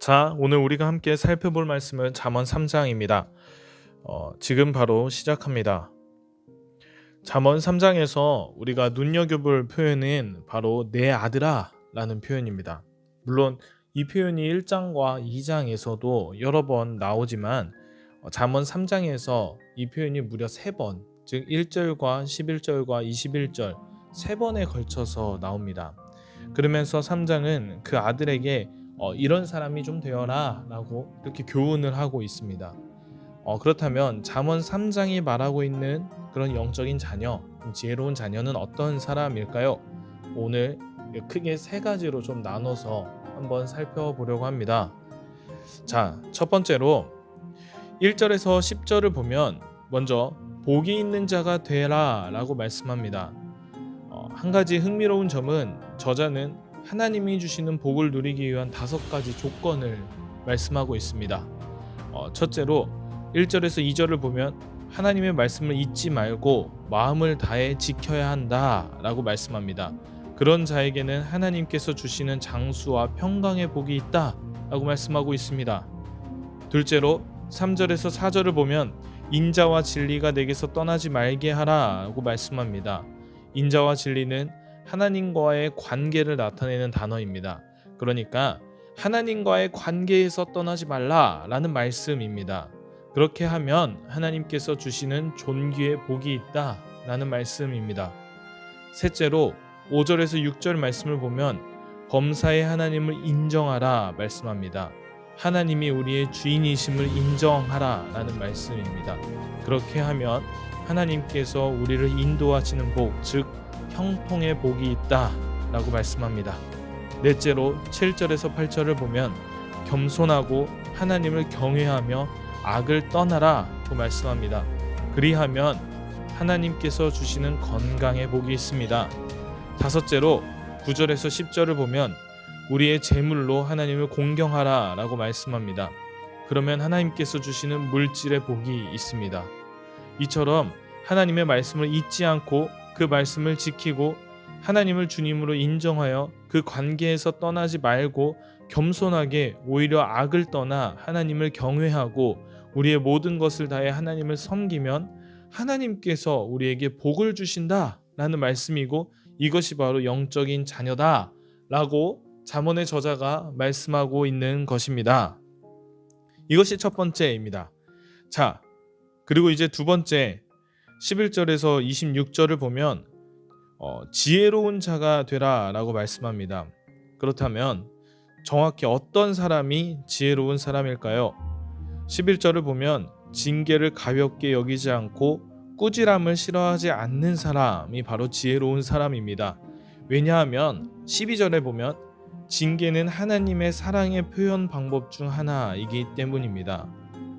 자, 오늘 우리가 함께 살펴볼 말씀은 잠언 3장입니다. 어, 지금 바로 시작합니다. 잠언 3장에서 우리가 눈여겨볼 표현은 바로 내 아들아라는 표현입니다. 물론 이 표현이 1장과 2장에서도 여러 번 나오지만 어, 잠언 3장에서 이 표현이 무려 3번, 즉 1절과 11절과 21절 세 번에 걸쳐서 나옵니다. 그러면서 3장은 그 아들에게 어, 이런 사람이 좀 되어라 라고 이렇게 교훈을 하고 있습니다. 어, 그렇다면 잠언 3장이 말하고 있는 그런 영적인 자녀, 지혜로운 자녀는 어떤 사람일까요? 오늘 크게 세 가지로 좀 나눠서 한번 살펴보려고 합니다. 자, 첫 번째로 1절에서 10절을 보면 먼저 복이 있는 자가 되라 라고 말씀합니다. 어, 한 가지 흥미로운 점은 저자는 하나님이 주시는 복을 누리기 위한 다섯 가지 조건을 말씀하고 있습니다. 어, 첫째로 1절에서 2절을 보면 하나님의 말씀을 잊지 말고 마음을 다해 지켜야 한다 라고 말씀합니다. 그런 자에게는 하나님께서 주시는 장수와 평강의 복이 있다 라고 말씀하고 있습니다. 둘째로 3절에서 4절을 보면 인자와 진리가 내게서 떠나지 말게 하라고 말씀합니다. 인자와 진리는 하나님과의 관계를 나타내는 단어입니다. 그러니까 하나님과의 관계에서 떠나지 말라라는 말씀입니다. 그렇게 하면 하나님께서 주시는 존귀의 복이 있다라는 말씀입니다. 셋째로 5절에서 6절 말씀을 보면 범사의 하나님을 인정하라 말씀합니다. 하나님이 우리의 주인이심을 인정하라 라는 말씀입니다. 그렇게 하면 하나님께서 우리를 인도하시는 복, 즉 형통의 복이 있다 라고 말씀합니다. 넷째로 7절에서 8절을 보면 겸손하고 하나님을 경외하며 악을 떠나라 고 말씀합니다. 그리하면 하나님께서 주시는 건강의 복이 있습니다. 다섯째로 9절에서 10절을 보면 우리의 재물로 하나님을 공경하라 라고 말씀합니다. 그러면 하나님께서 주시는 물질의 복이 있습니다. 이처럼 하나님의 말씀을 잊지 않고 그 말씀을 지키고 하나님을 주님으로 인정하여 그 관계에서 떠나지 말고 겸손하게 오히려 악을 떠나 하나님을 경외하고 우리의 모든 것을 다해 하나님을 섬기면 하나님께서 우리에게 복을 주신다 라는 말씀이고 이것이 바로 영적인 자녀다 라고 잠언의 저자가 말씀하고 있는 것입니다. 이것이 첫 번째입니다. 자, 그리고 이제 두 번째 11절에서 26절을 보면 어, 지혜로운 자가 되라라고 말씀합니다. 그렇다면 정확히 어떤 사람이 지혜로운 사람일까요? 11절을 보면 징계를 가볍게 여기지 않고 꾸지람을 싫어하지 않는 사람이 바로 지혜로운 사람입니다. 왜냐하면 12절에 보면 징계는 하나님의 사랑의 표현 방법 중 하나이기 때문입니다.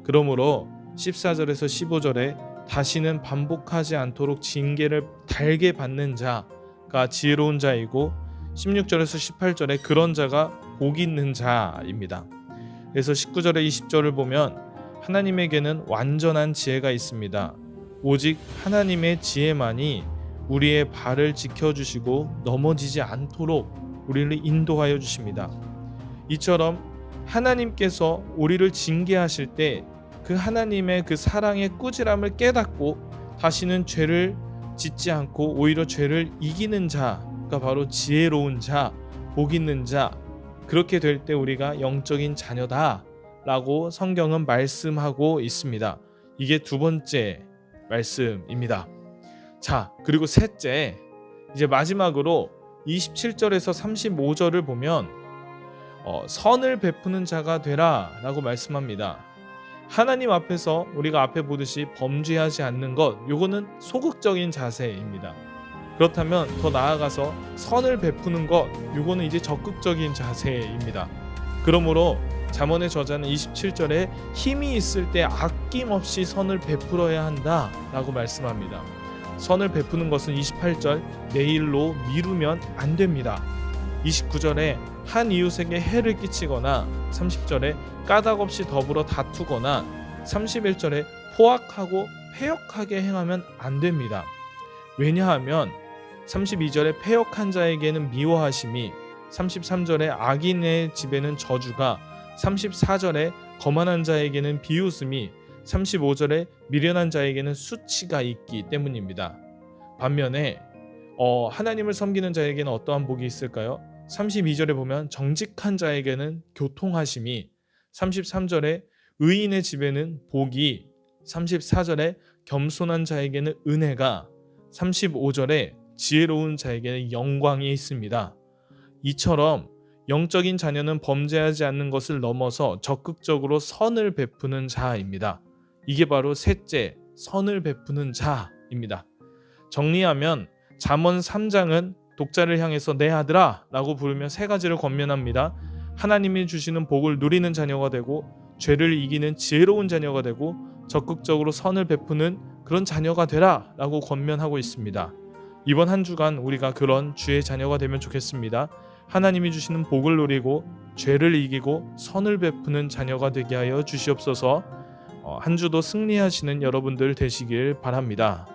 그러므로 14절에서 15절에 다시는 반복하지 않도록 징계를 달게 받는 자가 지혜로운 자이고 16절에서 18절에 그런 자가 복 있는 자입니다. 그래서 19절에 20절을 보면 하나님에게는 완전한 지혜가 있습니다. 오직 하나님의 지혜만이 우리의 발을 지켜주시고 넘어지지 않도록 우리를 인도하여 주십니다. 이처럼 하나님께서 우리를 징계하실 때 그 하나님의 그 사랑의 꾸지람을 깨닫고 다시는 죄를 짓지 않고 오히려 죄를 이기는 자가 바로 지혜로운 자, 복 있는 자. 그렇게 될 때 우리가 영적인 자녀다라고 성경은 말씀하고 있습니다. 이게 두 번째 말씀입니다. 자, 그리고 셋째, 이제 마지막으로 27절에서 35절을 보면 어, 선을 베푸는 자가 되라 라고 말씀합니다. 하나님 앞에서 우리가 앞에 보듯이 범죄하지 않는 것 요거는 소극적인 자세입니다. 그렇다면 더 나아가서 선을 베푸는 것 요거는 이제 적극적인 자세입니다. 그러므로 잠언의 저자는 27절에 힘이 있을 때 아낌없이 선을 베풀어야 한다 라고 말씀합니다. 선을 베푸는 것은 28절 내일로 미루면 안 됩니다. 29절에 한 이웃에게 해를 끼치거나 30절에 까닭 없이 더불어 다투거나 31절에 포악하고 폐역하게 행하면 안 됩니다. 왜냐하면 32절에 폐역한 자에게는 미워하심이 33절에 악인의 집에는 저주가 34절에 거만한 자에게는 비웃음이 35절에 미련한 자에게는 수치가 있기 때문입니다. 반면에 어, 하나님을 섬기는 자에게는 어떠한 복이 있을까요? 32절에 보면 정직한 자에게는 교통하심이 33절에 의인의 집에는 복이 34절에 겸손한 자에게는 은혜가 35절에 지혜로운 자에게는 영광이 있습니다. 이처럼 영적인 자녀는 범죄하지 않는 것을 넘어서 적극적으로 선을 베푸는 자입니다. 이게 바로 셋째, 선을 베푸는 자입니다. 정리하면 잠언 3장은 독자를 향해서 내 아들아 라고 부르며 세 가지를 권면합니다. 하나님이 주시는 복을 누리는 자녀가 되고 죄를 이기는 지혜로운 자녀가 되고 적극적으로 선을 베푸는 그런 자녀가 되라 라고 권면하고 있습니다. 이번 한 주간 우리가 그런 주의 자녀가 되면 좋겠습니다. 하나님이 주시는 복을 누리고 죄를 이기고 선을 베푸는 자녀가 되게 하여 주시옵소서 어, 한 주도 승리하시는 여러분들 되시길 바랍니다.